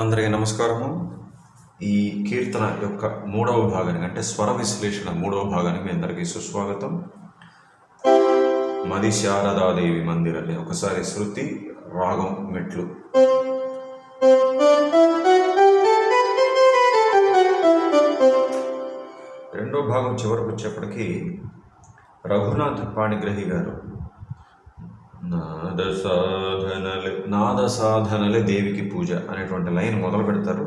అందరికీ నమస్కారము. ఈ కీర్తన యొక్క మూడవ భాగానికి అంటే స్వర విశ్లేషణ మూడవ భాగానికి మీ అందరికీ సుస్వాగతం. మది శారదాదేవి మందిరని ఒకసారి శృతి రాగం మెట్లు. రెండో భాగం చివరకు వచ్చేప్పటికీ రఘునాథ్ పాణిగ్రహి గారు నాద సాధనలే నాద సాధనలే దేవికి పూజ అనేటువంటి లైన్ మొదలు పెడతారు.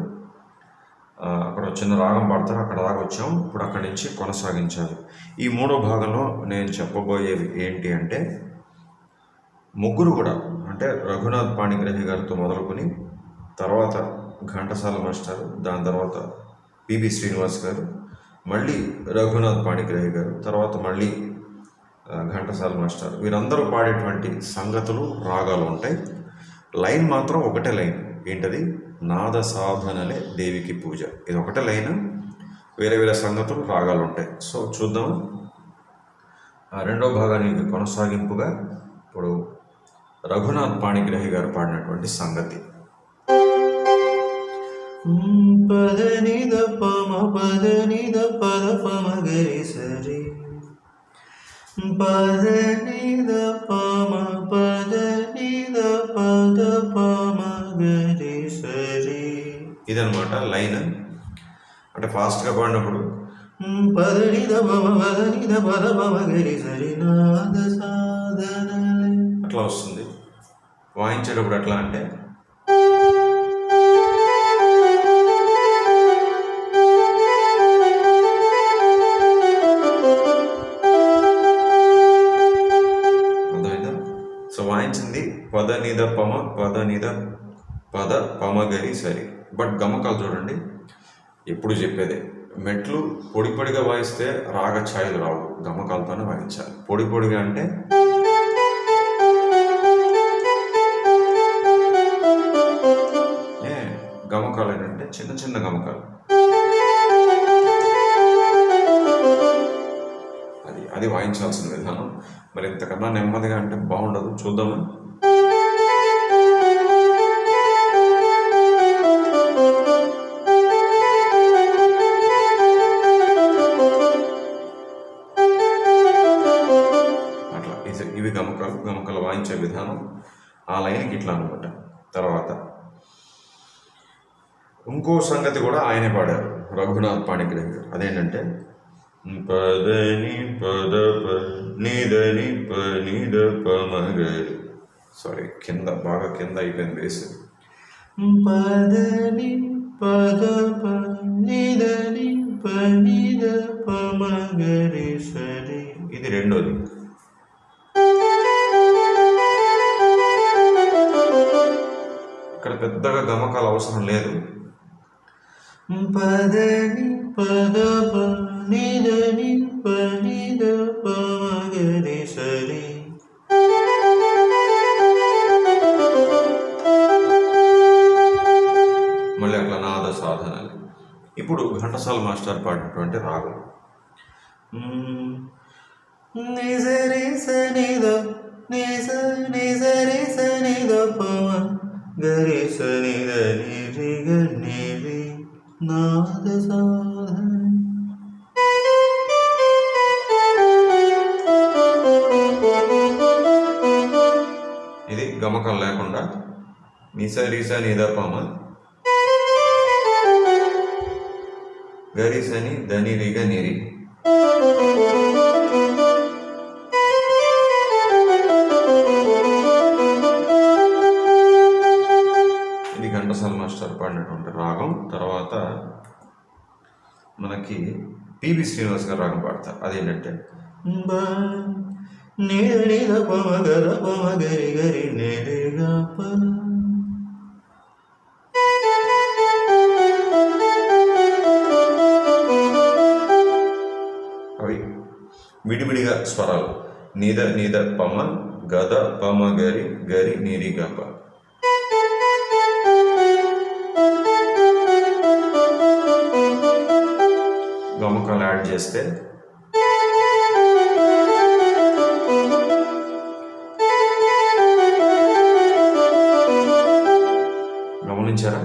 అక్కడ చిన్న రాగం పాడతారు అక్కడ దాకా వచ్చాం. ఇప్పుడు అక్కడి నుంచి కొనసాగించాలి. ఈ మూడో భాగంలో నేను చెప్పబోయేవి ఏంటి అంటే ముగ్గురు కూడా అంటే రఘునాథ్ పాణిగ్రహి గారితో మొదలుకొని తర్వాత ఘంటసాల మాస్టర్ దాని తర్వాత పిబి శ్రీనివాస్ గారు మళ్ళీ రఘునాథ్ పాణిగ్రహి గారు తర్వాత మళ్ళీ ఘంటసాల మాస్టర్. వీరందరూ పాడేటువంటి సంగతులు రాగాలు ఉంటాయి. లైన్ మాత్రం ఒకటే లైన్. ఏంటది? నాద సాధనలే దేవికి పూజ. ఇది ఒకటే లైన్. వేరే వేరే సంగతులు రాగాలు ఉంటాయి. సో చూద్దాం. రెండో భాగానికి కొనసాగింపుగా ఇప్పుడు రఘునాథ్ పాణిగ్రహి గారు పాడినటువంటి సంగతి. పదని నిద పమ పదని ద పద పమ గరి సరి. పమ పద పమ గరి సరి. ఇదనమాట లైన్. అంటే ఫాస్ట్గా పాడినప్పుడు. పమ పద గరి సరి నాద సాధన అట్లా వస్తుంది. వాయించేటప్పుడు ఎట్లా అంటే నిద పమ పద నిద పద పమగరి సరి. బట్ గమకాలు చూడండి. ఎప్పుడు చెప్పేదే? మెట్లు పొడి పొడిగా వాయిస్తే రాగ ఛాయలు రావు. గమకాలతోనే వాయించాలి. పొడి పొడిగా అంటే? ఏ గమకాలు ఏంటంటే చిన్న చిన్న గమకాలు. అది అది వాయించాల్సిన విధానం. మరి ఇంతకన్నా నెమ్మదిగా అంటే బాగుండదు. చూద్దామని ఇంకో సంగతి కూడా ఆయనే పాడారు. రఘునాథ్ పాణిగ్రహి గారు. అదేంటంటే పదని పద నిదని ప నిద పమగరి సారీ కింద బాగా కింద అయిపోయింది వేసి పదని పద పనిదని పనిద పమ గరి సరి ఇది రెండోది. ఇక్కడ పెద్దగా గమకాలు అవసరం లేదు. పదని పద పనిదని పనిద పమ సరి మళ్ళీ అట్లా నాద సాధనలు ఇప్పుడు ఘంటసాల మాస్టర్ పాడినటువంటి రాగం నిజరి సనిద నిజ నిజరి సనిద పమ గరి ఇది గమకం లేకుండా నిసా రీసా నిదపమ గరిసని ధని రిగ నిరి. ఇది ఘంటసాల మాస్టర్ పాడినటువంటి రాగం. తర్వాత మనకి పివి శ్రీనివాస్ గారు రాగం పాడతారు అదేంటంటే నిరి పమ పమ గరి గరి అవి విడివిడిగా స్వరాలు. నీద నీద పమ గద పమ గరి గరి నీరి గప చేస్తే? గమనించారా?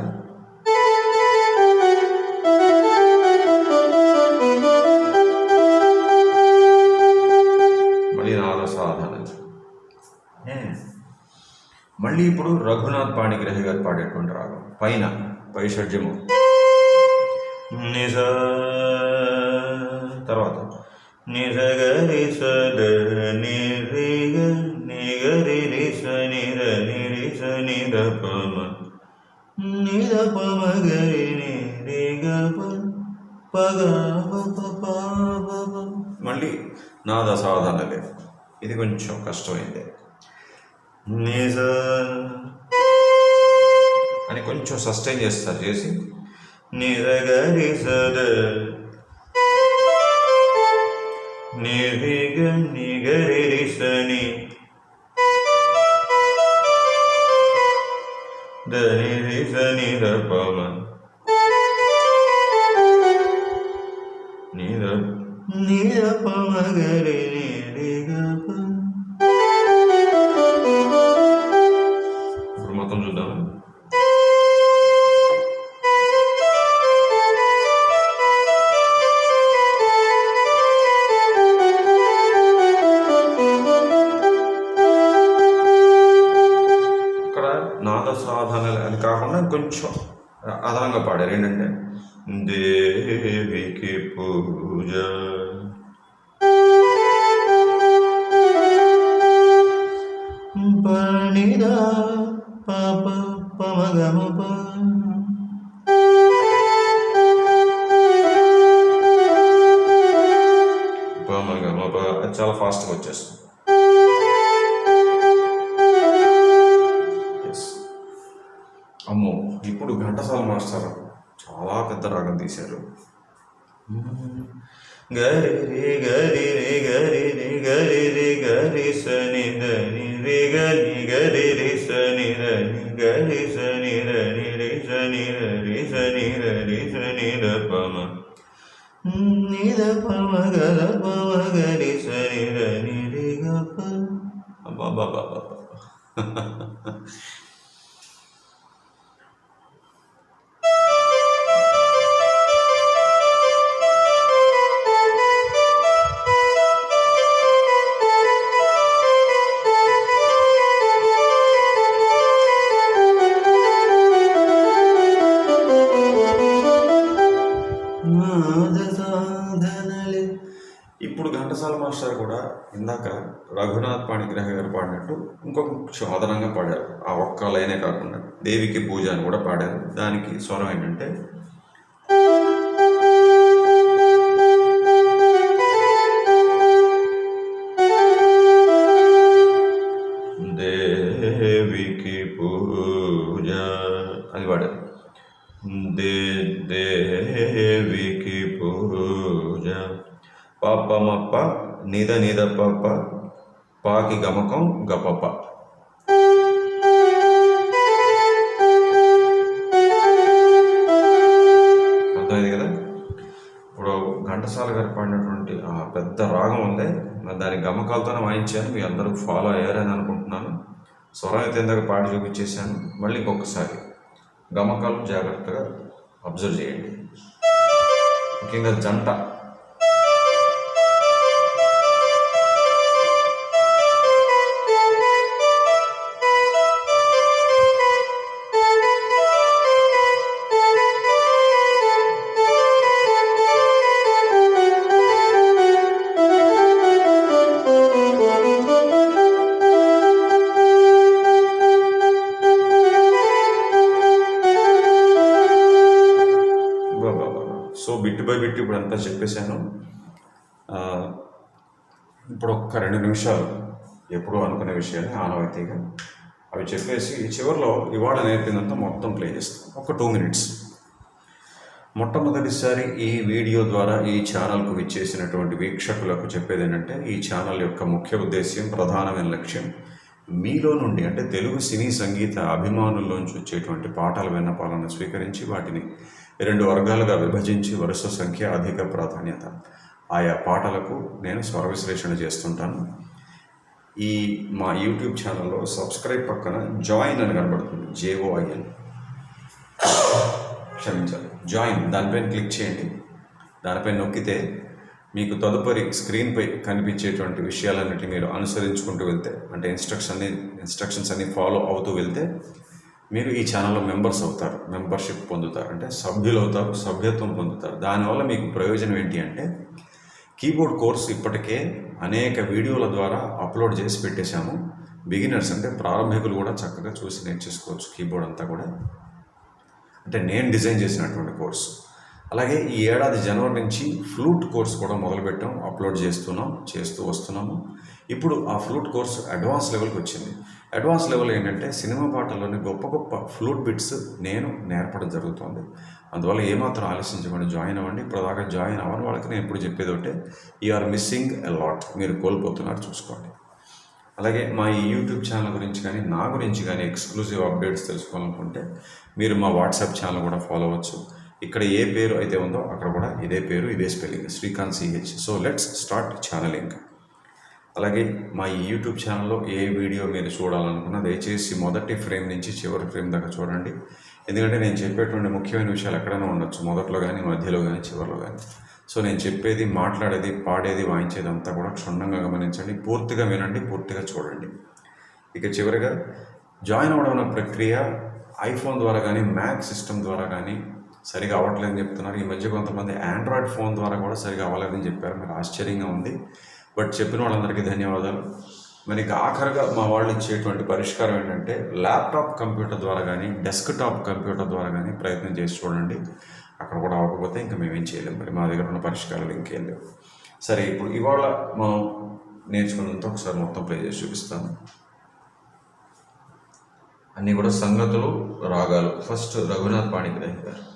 మళ్ళీ రాధ సాధన. మళ్ళీ ఇప్పుడు రఘునాథ్ పాణిగ్రహి గారు పాడేటువంటి రాగం. పైన పై షడ్జము తర్వాత. నిజగరి సద నిరిగ నిగరి రిస నిర నిరిస నిర పమ నిర పమ గరి నిరిగ పగ మళ్ళీ నాద లేదు ఇది కొంచెం కష్టమైంది. నిజ అని కొంచెం సస్టైన్ చేస్తారు చేసి నిరగరి సద నిరిగ నిగరి రిసని దని రిస నిరపమ నిర కొంచెం అదనంగా పాడారు. ఏంటంటే దేవికి పూజ పనిదా పాప పమగమ పమగమ చాలా ఫాస్ట్గా వచ్చేస్తుంది. గరి రి గరి రి గరి రి గరి రి గరి సని దని రి గని గరి రి సని దని గరి సని దని రి సని రి సని రి సని ర పమ నిద పమ గద పమ గరి సని దని రి గ ప అబ్బా బాబా బాబా నాద పాణిగ్రహ గారు పాడినట్టు ఇంకొక కొంచెం అదనంగా పాడారు. ఆ ఒక్క లైనే కాకుండా దేవికి పూజ అని కూడా పాడారు. దానికి స్వరం ఏంటంటే దేవికి పూజ అది పాడారు. దే దేవికి పూజ పాపమప్ప నిద నిద పాప పాకి గమకం గపప. అర్థమైంది కదా? ఇప్పుడు ఘంటసాల గారు పాడినటువంటి ఆ పెద్ద రాగం ఉంది. మరి దాని గమకాలతోనే వాయించాను మీ అందరూ ఫాలో అయ్యారని అనుకుంటున్నాను. స్వరం అయితే ఇందాక పాడి చూపించేశాను. మళ్ళీ ఇంకొకసారి గమకాలు జాగ్రత్తగా అబ్జర్వ్ చేయండి. ముఖ్యంగా జంట. బిట్ ఇప్పుడు చెప్పేశాను ఇప్పుడు ఒక్క రెండు నిమిషాలు ఎప్పుడూ అనుకునే విషయాన్ని ఆనవాయితీగా. అవి చెప్పేసి చివరిలో ఇవాళ నేర్పిందంతా మొత్తం ప్లే చేస్తాం ఒక టూ మినిట్స్ మొట్టమొదటిసారి ఈ వీడియో ద్వారా ఈ ఛానల్కు విచ్చేసినటువంటి వీక్షకులకు చెప్పేది ఏంటంటే ఈ ఛానల్ యొక్క ముఖ్య ఉద్దేశ్యం ప్రధానమైన లక్ష్యం మీలో నుండి అంటే తెలుగు సినీ సంగీత అభిమానుల్లోంచి వచ్చేటువంటి పాటల విన్నపాలను స్వీకరించి వాటిని రెండు వర్గాలుగా విభజించి వరుస సంఖ్య అధిక ప్రాధాన్యత. ఆయా పాటలకు నేను స్వర విశ్లేషణ చేస్తుంటాను. ఈ మా యూట్యూబ్ ఛానల్లో సబ్స్క్రైబ్ పక్కన జాయిన్ అని కనబడుతుంది. జేఓఐఎన్ క్షమించాలి. జాయిన్. దానిపైన క్లిక్ చేయండి. దానిపై నొక్కితే మీకు తదుపరి స్క్రీన్పై కనిపించేటువంటి విషయాలన్నిటి మీరు అనుసరించుకుంటూ వెళ్తే అంటే ఇన్స్ట్రక్షన్ ఇన్స్ట్రక్షన్స్ అన్ని ఫాలో అవుతూ వెళ్తే మీరు ఈ ఛానల్లో మెంబర్స్ అవుతారు మెంబర్షిప్ పొందుతారు అంటే సభ్యులు అవుతారు సభ్యత్వం పొందుతారు. దానివల్ల మీకు ప్రయోజనం ఏంటి అంటే కీబోర్డ్ కోర్స్ ఇప్పటికే అనేక వీడియోల ద్వారా అప్లోడ్ చేసి పెట్టేశాము. బిగినర్స్ అంటే ప్రారంభికులు కూడా చక్కగా చూసి నేర్చేసుకోవచ్చు కీబోర్డ్ అంతా కూడా. అంటే నేను డిజైన్ చేసినటువంటి కోర్సు అలాగే ఈ ఏడాది జనవరి నుంచి ఫ్లూట్ కోర్స్ కూడా మొదలుపెట్టాం అప్లోడ్ చేస్తున్నాం చేస్తూ వస్తున్నాము. ఇప్పుడు ఆ ఫ్లూట్ కోర్స్ అడ్వాన్స్ లెవెల్కి వచ్చింది. అడ్వాన్స్ లెవెల్ ఏంటంటే సినిమా పాటల్లోని గొప్ప గొప్ప ఫ్లూట్ బిట్స్ నేను నేర్పడం జరుగుతుంది. అందువల్ల ఏమాత్రం ఆలోచించకుండా జాయిన్ అవ్వండి. ఇప్పుడు దాకా జాయిన్ అవ్వని వాళ్ళకి నేను ఇప్పుడు చెప్పేది ఒకటే ఆర్ మిస్సింగ్ ఎ లాట్ మీరు కోల్పోతున్నారు చూసుకోండి. అలాగే మా ఈ యూట్యూబ్ ఛానల్ గురించి కానీ నా గురించి కానీ ఎక్స్క్లూజివ్ అప్డేట్స్ తెలుసుకోవాలనుకుంటే మీరు మా వాట్సాప్ ఛానల్ కూడా ఫాలో అవ్వచ్చు. ఇక్కడ ఏ పేరు అయితే ఉందో అక్కడ కూడా ఇదే పేరు ఇదే spelling. Srikanth CH so let's start channeling అలాగే మా ఈ యూట్యూబ్ ఛానల్లో ఏ వీడియో మీరు చూడాలనుకున్నా దయచేసి మొదటి ఫ్రేమ్ నుంచి చివరి ఫ్రేమ్ దాకా చూడండి. ఎందుకంటే నేను చెప్పేటువంటి ముఖ్యమైన విషయాలు ఎక్కడైనా ఉండొచ్చు మొదట్లో కానీ మధ్యలో కానీ చివరిలో కానీ సో నేను చెప్పేది మాట్లాడేది పాడేది వాయించేది అంతా కూడా క్షుణ్ణంగా గమనించండి. పూర్తిగా వినండి పూర్తిగా చూడండి. ఇక చివరిగా జాయిన్ అవ్వడం అన్న ప్రక్రియ ఐఫోన్ ద్వారా కానీ మ్యాక్ సిస్టమ్ ద్వారా కానీ సరిగా అవ్వట్లేదని చెప్తున్నారు. ఈ మధ్య కొంతమంది ఆండ్రాయిడ్ ఫోన్ ద్వారా కూడా సరిగా అవ్వలేదని చెప్పారు. నాకు ఆశ్చర్యంగా ఉంది. బట్ చెప్పిన వాళ్ళందరికీ ధన్యవాదాలు. మరి ఆఖరిగా మా వాళ్ళు ఇచ్చేటువంటి పరిష్కారం ఏంటంటే ల్యాప్టాప్ కంప్యూటర్ ద్వారా కానీ డెస్క్టాప్ కంప్యూటర్ ద్వారా కానీ ప్రయత్నం చేసి చూడండి. అక్కడ కూడా అవ్వకపోతే ఇంకా మేమేం చేయలేము మరి మా దగ్గర ఉన్న పరిష్కారాలు ఇంకేం లేవు. సరే ఇప్పుడు ఇవాళ మనం నేర్చుకున్నంత ఒకసారి మొత్తం ప్లే చేసి చూపిస్తాను. అన్నీ కూడా సంగతులు రాగాలు. ఫస్ట్ రఘునాథ్ పాణిగ్రాహి గారు.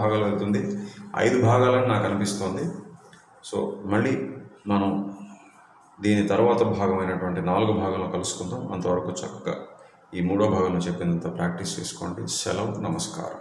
భాగాలు వెళ్తుంది ఐదు భాగాలని నాకు అనిపిస్తోంది. సో మళ్ళీ మనం దీని తర్వాత భాగమైనటువంటి నాలుగు భాగంలో కలుసుకుందాం. అంతవరకు చక్కగా ఈ మూడో భాగంలో చెప్పినంత ప్రాక్టీస్ చేసుకోండి. సెలవు నమస్కారం.